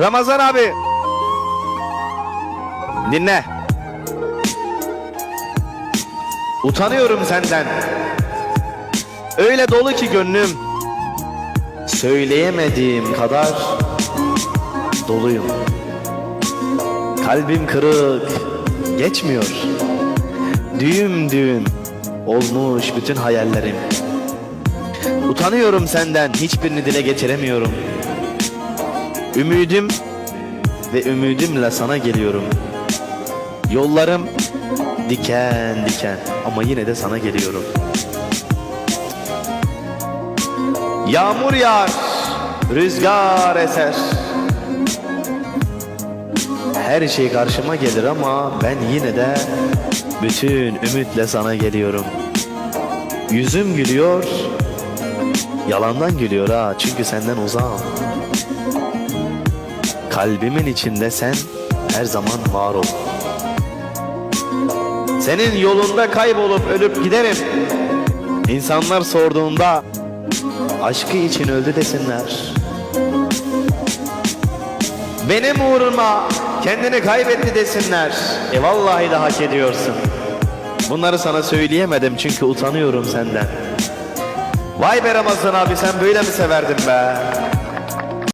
Ramazan abi. Dinle. Utanıyorum senden. Öyle dolu ki gönlüm. Söyleyemediğim kadar doluyum. Kalbim kırık, geçmiyor. Düğüm düğüm olmuş bütün hayallerim. Utanıyorum senden, hiçbirini dile getiremiyorum. Ümidim ve ümidimle sana geliyorum. Yollarım diken diken ama yine de sana geliyorum. Yağmur yağar, rüzgar eser. Her şey karşıma gelir ama ben yine de bütün ümitle sana geliyorum. Yüzüm gülüyor, yalandan gülüyor ha çünkü senden uzağım. Kalbimin içinde sen her zaman var ol. Senin yolunda kaybolup ölüp giderim. İnsanlar sorduğunda aşkı için öldü desinler. Benim uğruma kendini kaybetti desinler. E vallahi de hak ediyorsun. Bunları sana söyleyemedim çünkü utanıyorum senden. Vay be Ramazan abi sen böyle mi severdin be?